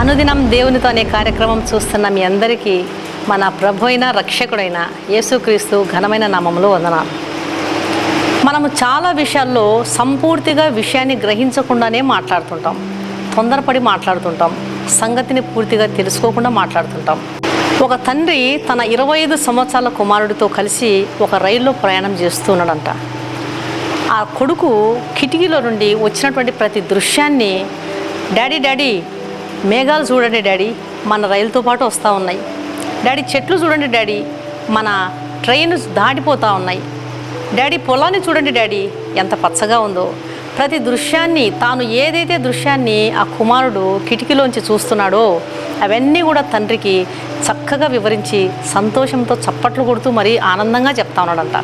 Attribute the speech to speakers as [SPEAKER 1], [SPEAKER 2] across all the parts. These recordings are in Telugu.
[SPEAKER 1] అనుదినం దేవునితో అనే కార్యక్రమం చూస్తున్న మీ అందరికీ మన ప్రభు అయిన రక్షకుడైన యేసుక్రీస్తు ఘనమైన నామంలో వందనాలు. మనము చాలా విషయాల్లో సంపూర్తిగా విషయాన్ని గ్రహించకుండానే మాట్లాడుతుంటాం. తొందరపడి మాట్లాడుతుంటాం. సంగతిని పూర్తిగా తెలుసుకోకుండా మాట్లాడుతుంటాం. ఒక తండ్రి తన ఇరవై ఐదు సంవత్సరాల కుమారుడితో కలిసి ఒక రైల్లో ప్రయాణం చేస్తున్నాడంట ఆ కొడుకు కిటికీలో నుండి వచ్చినటువంటి ప్రతి దృశ్యాన్ని డాడీ డాడీ మేఘాలు చూడండి డాడీ మన రైలుతో పాటు వస్తూ ఉన్నాయి. డాడీ చెట్లు చూడండి డాడీ మన ట్రైన్ దాటిపోతూ ఉన్నాయి. డాడీ పొలాన్ని చూడండి డాడీ ఎంత పచ్చగా ఉందో. ప్రతి దృశ్యాన్ని తాను ఏదైతే దృశ్యాన్ని ఆ కుమారుడు కిటికీలోంచి చూస్తున్నాడో అవన్నీ కూడా తండ్రికి చక్కగా వివరించి సంతోషంతో చప్పట్లు కొడుతూ మరీ ఆనందంగా చెప్తా ఉన్నాడంట.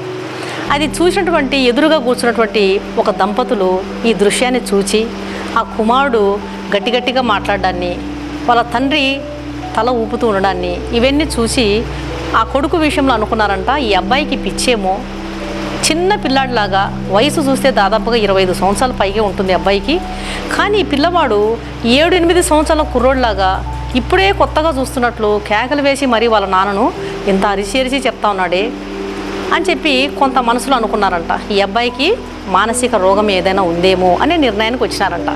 [SPEAKER 1] అది చూసినటువంటి ఎదురుగా కూర్చున్నటువంటి ఒక దంపతులు ఈ దృశ్యాన్ని చూచి ఆ కుమారుడు గట్టి గట్టిగా మాట్లాడడాన్ని వాళ్ళ తండ్రి తల ఊపుతూ ఉండడాన్ని ఇవన్నీ చూసి ఆ కొడుకు విషయంలో అనుకున్నారంట ఈ అబ్బాయికి పిచ్చేమో. చిన్న పిల్లాడిలాగా వయసు చూస్తే దాదాపుగా ఇరవై ఐదు సంవత్సరాల పైగే ఉంటుంది అబ్బాయికి. కానీ ఈ పిల్లవాడు ఏడు ఎనిమిది సంవత్సరాల కుర్రోడ్లాగా ఇప్పుడే కొత్తగా చూస్తున్నట్లు కేకలు వేసి మరీ వాళ్ళ నాన్నను ఇంత అరిచి అరిచి చెప్తా ఉన్నాడే. అని చెప్పి కొంత మనసులో అనుకున్నారంట. ఈ అబ్బాయికి మానసిక రోగం ఏదైనా ఉందేమో అనే నిర్ణయానికి వచ్చినారంట.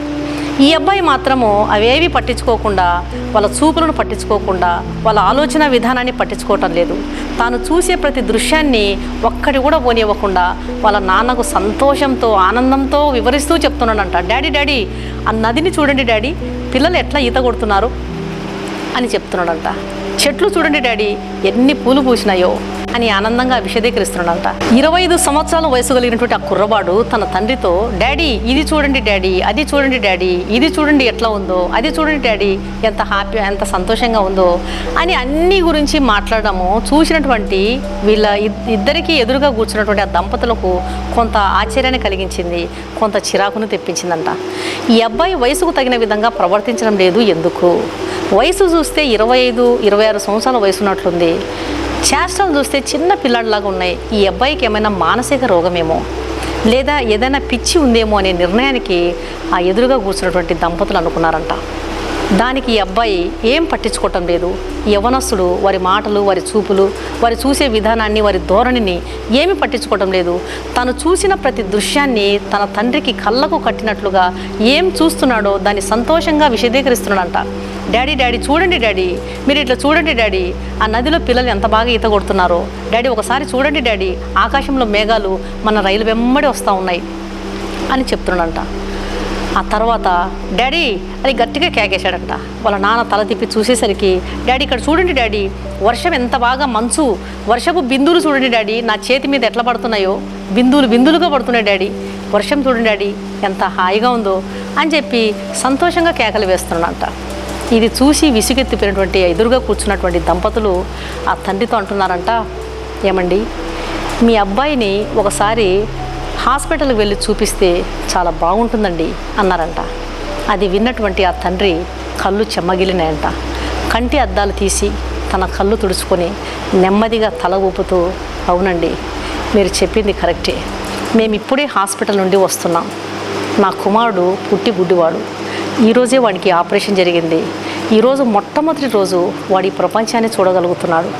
[SPEAKER 1] ఈ అబ్బాయి మాత్రము అవేవి పట్టించుకోకుండా వాళ్ళ చూపులను పట్టించుకోకుండా వాళ్ళ ఆలోచన విధానాన్ని పట్టించుకోవటం లేదు. తాను చూసే ప్రతి దృశ్యాన్ని ఒక్కటి కూడా పోనివ్వకుండా వాళ్ళ నాన్నకు సంతోషంతో ఆనందంతో వివరిస్తూ చెప్తున్నాడంట. డాడీ డాడీ ఆ నదిని చూడండి డాడీ పిల్లలు ఎట్లా ఈత కొడుతున్నారు? అని చెప్తున్నాడంట. చెట్లు చూడండి డాడీ ఎన్ని పూలు పూసినాయో. అని ఆనందంగా విశదీకరిస్తున్నాడంట ఇరవై ఐదు సంవత్సరాల వయసు కలిగినటువంటి ఆ కుర్రవాడు తన తండ్రితో డాడీ ఇది చూడండి డాడీ అది చూడండి డాడీ ఇది చూడండి ఎట్లా ఉందో అది చూడండి డాడీ ఎంత హ్యాపీ ఎంత సంతోషంగా ఉందో అని అన్ని గురించి మాట్లాడడము చూసినటువంటి వీళ్ళ ఇద్- ఇద్దరికీ ఎదురుగా కూర్చున్నటువంటి ఆ దంపతులకు కొంత ఆశ్చర్యాన్ని కలిగించింది కొంత చిరాకును తెప్పించిందంట. ఈ అబ్బాయి వయసుకు తగిన విధంగా ప్రవర్తించడం లేదు ఎందుకు? వయసు చూస్తే ఇరవై ఐదు ఇరవై ఆరు సంవత్సరాల వయసు ఉన్నట్లుంది. చేష్టలు చూస్తే చిన్న పిల్లడిలాగా ఉన్నాయి. ఈ అబ్బాయికి ఏమైనా మానసిక రోగమేమో? లేదా ఏదైనా పిచ్చి ఉందేమో అనే నిర్ణయానికి ఆ ఎదురుగా కూర్చున్నటువంటి దంపతులు అనుకున్నారంట. దానికి ఈ అబ్బాయి ఏం పట్టించుకోవటం లేదు. యవనస్తుడు వారి మాటలు వారి చూపులు వారి చూసే విధానాన్ని వారి ధోరణిని ఏమి పట్టించుకోవటం లేదు. తను చూసిన ప్రతి దృశ్యాన్ని తన తండ్రికి కళ్ళకు కట్టినట్లుగా ఏం చూస్తున్నాడో దాన్ని సంతోషంగా విశదీకరిస్తున్నాడంట. డాడీ డాడీ చూడండి డాడీ మీరు ఇట్లా చూడండి డాడీ ఆ నదిలో పిల్లలు ఎంత బాగా ఈత కొడుతున్నారో. డాడీ ఒకసారి చూడండి డాడీ ఆకాశంలో మేఘాలు మన రైలు వెంబడి వస్తూ ఉన్నాయి అని చెప్తున్నాడంట. ఆ తర్వాత డాడీ అని గట్టిగా కేకేశాడంట. వాళ్ళ నాన్న తల తిప్పి చూసేసరికి డాడీ ఇక్కడ చూడండి డాడీ వర్షం ఎంత బాగా మంచు. వర్షపు బిందువులు చూడండి డాడీ నా చేతి మీద ఎట్లా పడుతున్నాయో. బిందువులు బిందువులుగా పడుతున్నాయి డాడీ. వర్షం చూడండి డాడీ ఎంత హాయిగా ఉందో. అని చెప్పి సంతోషంగా కేకలు వేస్తున్నాడంట. ఇది చూసి విసుగెత్తిపోయినటువంటి ఎదురుగా కూర్చున్నటువంటి దంపతులు ఆ తండ్రితో అంటున్నారంట ఏమండి మీ అబ్బాయిని ఒకసారి హాస్పిటల్కి వెళ్ళి చూపిస్తే చాలా బాగుంటుందండి అన్నారంట. అది విన్నటువంటి ఆ తండ్రి కళ్ళు చెమ్మగిలినాయంట. కంటి అద్దాలు తీసి తన కళ్ళు తుడుచుకొని నెమ్మదిగా తల ఊపుతూ అవునండి మీరు చెప్పింది కరెక్టే. మేము ఇప్పుడే హాస్పిటల్ నుండి వస్తున్నాం. నా కుమారుడు పుట్టి గుడ్డివాడు. ఈరోజే వాడికి ఆపరేషన్ జరిగింది. ఈరోజు మొట్టమొదటి రోజు వాడి ప్రపంచాన్ని చూడగలుగుతున్నాడు.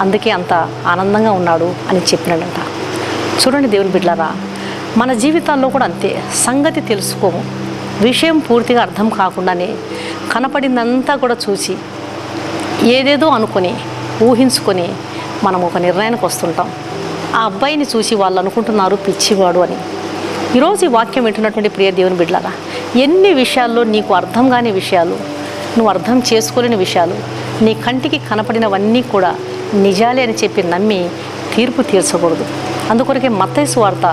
[SPEAKER 1] అందుకే అంత ఆనందంగా ఉన్నాడు అని చెప్పినాడంట. చూడండి దేవుని బిడ్లారా మన జీవితాల్లో కూడా అంతే. సంగతి తెలుసుకోము. విషయం పూర్తిగా అర్థం కాకుండానే కనపడిందంతా కూడా చూసి ఏదేదో అనుకొని ఊహించుకొని మనం ఒక నిర్ణయానికి వస్తుంటాం. ఆ అబ్బాయిని చూసి వాళ్ళు అనుకుంటున్నారు పిచ్చివాడు అని. ఈరోజు ఈ వాక్యం వింటున్నటువంటి ప్రియ దేవుని బిడ్డలారా ఎన్ని విషయాల్లో నీకు అర్థం కాని విషయాలు నువ్వు అర్థం చేసుకోలేని విషయాలు నీ కంటికి కనపడినవన్నీ కూడా నిజాలే అని చెప్పి నమ్మి తీర్పు తీర్చకూడదు. అందుకొరకే మత్తైసు వార్త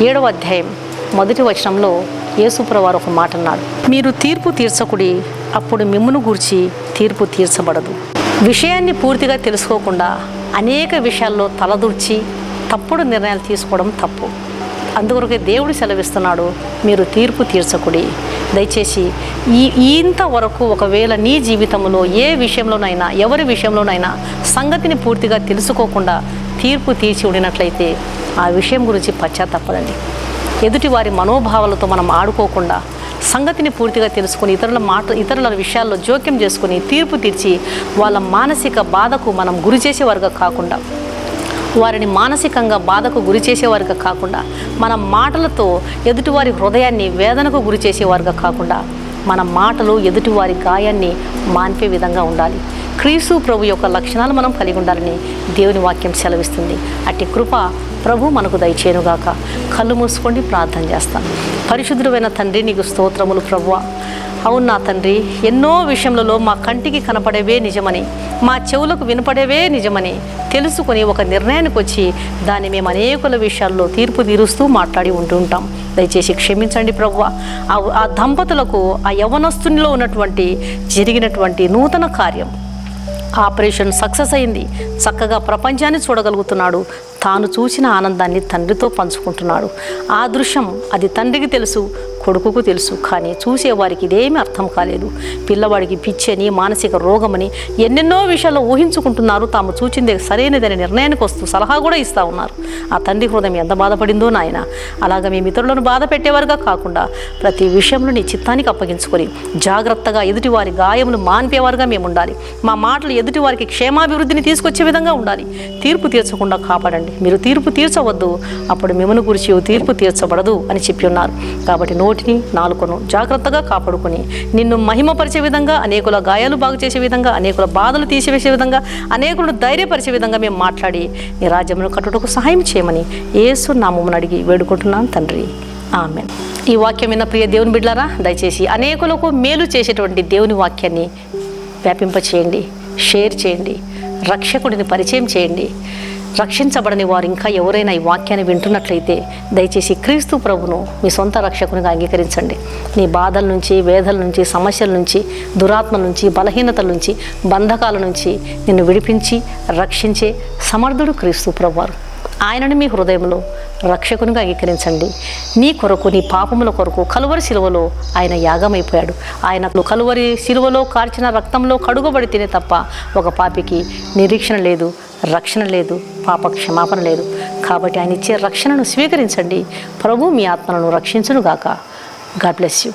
[SPEAKER 1] ఏడవ అధ్యాయం మొదటి వచనంలో యేసుప్రవారు ఒక మాట అన్నాడు. మీరు తీర్పు తీర్చకుడి అప్పుడు మిమ్మును గూర్చి తీర్పు తీర్చబడదు. విషయాన్ని పూర్తిగా తెలుసుకోకుండా అనేక విషయాల్లో తలదూర్చి తప్పుడు నిర్ణయాలు తీసుకోవడం తప్పు. అందుకొరకే దేవుడు సెలవిస్తున్నాడు మీరు తీర్పు తీర్చకుడి. దయచేసి ఈ ఇంతవరకు ఒకవేళ నీ జీవితంలో ఏ విషయంలోనైనా ఎవరి విషయంలోనైనా సంగతిని పూర్తిగా తెలుసుకోకుండా తీర్పు తీర్చి ఉండినట్లయితే ఆ విషయం గురించి పశ్చాత్తపడండి. ఎదుటి వారి మనోభావాలతో మనం ఆడుకోకుండా సంగతిని పూర్తిగా తెలుసుకొని ఇతరుల మాట ఇతరుల విషయాల్లో జోక్యం చేసుకుని తీర్పు తీర్చి వాళ్ళ మానసిక బాధకు మనం గురి చేసేవారుగా కాకుండా వారిని మానసికంగా బాధకు గురి చేసేవారుగా కాకుండా మన మాటలతో ఎదుటివారి హృదయాన్ని వేదనకు గురి చేసేవారుగా కాకుండా మన మాటలు ఎదుటివారి గాయాన్ని మాన్పే విధంగా ఉండాలి. క్రీసు ప్రభు యొక్క లక్షణాలు మనం కలిగి ఉండాలని దేవుని వాక్యం సెలవిస్తుంది. అట్టి కృప ప్రభు మనకు దయచేనుగాక కళ్ళు మూసుకోండి ప్రార్థన చేస్తాను పరిశుద్ధుడైన తండ్రి నీకు స్తోత్రములు ప్రభువ. అవును నా తండ్రి ఎన్నో విషయములలో మా కంటికి కనపడేవే నిజమని మా చెవులకు వినపడేవే నిజమని తెలుసుకొని ఒక నిర్ణయానికి వచ్చి దాన్ని మేము అనేకుల విషయాల్లో తీర్పు తీరుస్తూ మాట్లాడి ఉంటుంటాం దయచేసి క్షమించండి ప్రభువ. ఆ దంపతులకు ఆ యవనస్తునిలో ఉన్నటువంటి జరిగినటువంటి నూతన కార్యం. ఆపరేషన్ సక్సెస్ అయింది. చక్కగా ప్రపంచాన్ని చూడగలుగుతున్నాడు. తాను చూసిన ఆనందాన్ని తండ్రితో పంచుకుంటున్నాడు. ఆ దృశ్యం అది తండ్రికి తెలుసు. కొడుకుకు తెలుసు. కానీ చూసేవారికి ఇదేమీ అర్థం కాలేదు. పిల్లవాడికి పిచ్చని మానసిక రోగమని ఎన్నెన్నో విషయాల్లో ఊహించుకుంటున్నారు. తాము చూచిందే సరైనదని నిర్ణయానికి వస్తూ సలహా కూడా ఇస్తూ ఉన్నారు. ఆ తండ్రి హృదయం ఎంత బాధపడిందో నాయన. అలాగా మేము మిత్రులను బాధ పెట్టేవారుగా కాకుండా ప్రతి విషయంలో నీ చిత్తానికి అప్పగించుకొని జాగ్రత్తగా ఎదుటివారి గాయములు మాన్పేవారుగా మేము ఉండాలి. మా మాటలు ఎదుటివారికి క్షేమాభివృద్ధిని తీసుకొచ్చే విధంగా ఉండాలి. తీర్పు తీర్చకుండా కాపాడండి. మీరు తీర్పు తీర్చవద్దు. అప్పుడు మిమ్మల్ని గురించి తీర్పు తీర్చబడదు అని చెప్పి ఉన్నారు. కాబట్టి నోటిని నాలుకను జాగ్రత్తగా కాపాడుకొని నిన్ను మహిమపరిచే విధంగా అనేకుల గాయాలు బాగు చేసే విధంగా అనేకుల బాధలు తీసివేసే విధంగా అనేకులను ధైర్యపరిచే విధంగా మేము మాట్లాడి నీ రాజ్యమును కట్టుటకు సహాయం చేయమని ఏసు నామమును అడిగి వేడుకుంటున్నాను తండ్రి. ఆమె ఈ వాక్యం విన్న ప్రియ దేవుని బిడ్డారా దయచేసి అనేకులకు మేలు చేసేటువంటి దేవుని వాక్యాన్ని వ్యాపింపచేయండి షేర్ చేయండి రక్షకుడిని పరిచయం చేయండి. రక్షించబడని వారు ఇంకా ఎవరైనా ఈ వాక్యాన్ని వింటున్నట్లయితే దయచేసి క్రీస్తు ప్రభును మీ సొంత రక్షకునిగా అంగీకరించండి. నీ బాధల నుంచి వేదల నుంచి సమస్యల నుంచి దురాత్మ నుంచి బలహీనతల నుంచి బంధకాల నుంచి నిన్ను విడిపించి రక్షించే సమర్థుడు క్రీస్తు ప్రభువారు. ఆయనను మీ హృదయంలో రక్షకునిగా అంగీకరించండి. నీ కొరకు నీ పాపముల కొరకు కలువరి శిలువలో ఆయన యాగమైపోయాడు. ఆయన కలువరి శిలువలో కార్చిన రక్తంలో కడుగబడి తినే తప్ప ఒక పాపికి నిరీక్షణ లేదు రక్షణ లేదు పాప క్షమాపణ లేదు. కాబట్టి ఆయన ఇచ్చే రక్షణను స్వీకరించండి. ప్రభు మీ ఆత్మలను రక్షించునుగాక. God bless you.